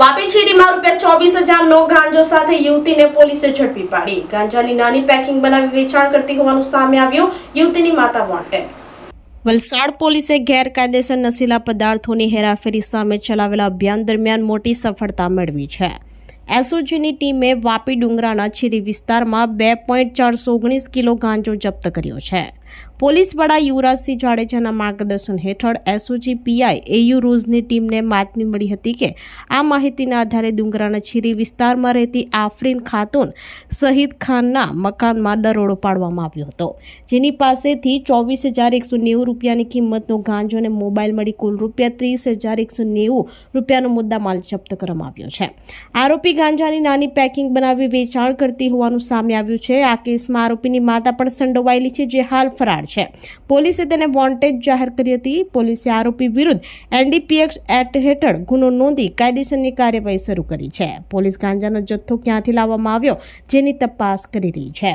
વાપી ચોવીસ હજારનો ગાંજો સાથે યુવતીને પોલીસે ઝડપી પાડી. ગાંજાની નાની પેકિંગ બનાવી વેચાણ કરતી હોવાનું સામે આવ્યું યુવતીની માતા વોન્ટેડ વલસાડ પોલીસે ગેરકાયદેસર નશીલા પદાર્થોની હેરાફેરી સામે ચલાવેલા અભિયાન દરમિયાન મોટી સફળતા મેળવી છે. એસઓજીની ટીમે વાપી ડુંગરાના ચીરી વિસ્તારમાં બે પોઈન્ટ ચારસો ઓગણીસ કિલો ગાંજો જપ્ત કર્યો છે. પોલીસ વડા યુવરાજસિંહ જાડેજાના માર્ગદર્શન હેઠળ એસઓજી પીઆઈ એયુ રોઝની ટીમને માતમી મળી હતી કે આ માહિતીના આધારે ડુંગરાના છીરી વિસ્તારમાં રહેતી આફરીન ખાતુન શહીદ ખાનના મકાનમાં દરોડો પાડવામાં આવ્યો હતો. જેની પાસેથી ચોવીસ હજાર એકસો નેવું રૂપિયાની કિંમતનો ગાંજો અને મોબાઈલ મળી કુલ રૂપિયા ત્રીસ હજાર એકસો નેવું રૂપિયાનો મુદ્દામાલ જપ્ત કરવામાં આવ્યો છે. આરોપી ગાંજાની નાની પેકિંગ બનાવી વેચાણ કરતી હોવાનું સામે આવ્યું છે. આ કેસમાં આરોપીની માતા પણ સંડોવાયેલી છે, જે હાલ ફરાર છે. પોલીસે તેને વોન્ટેજ જાહેર કરી હતી. પોલીસે આરોપી વિરુદ્ધ એનડીપીએક્સ એક્ટ હેઠળ ગુનો નોંધી કાયદેસરની કાર્યવાહી શરૂ કરી છે. પોલીસ ગાંજાનો જથ્થો ક્યાંથી લાવવામાં આવ્યો, જેની તપાસ કરી રહી છે.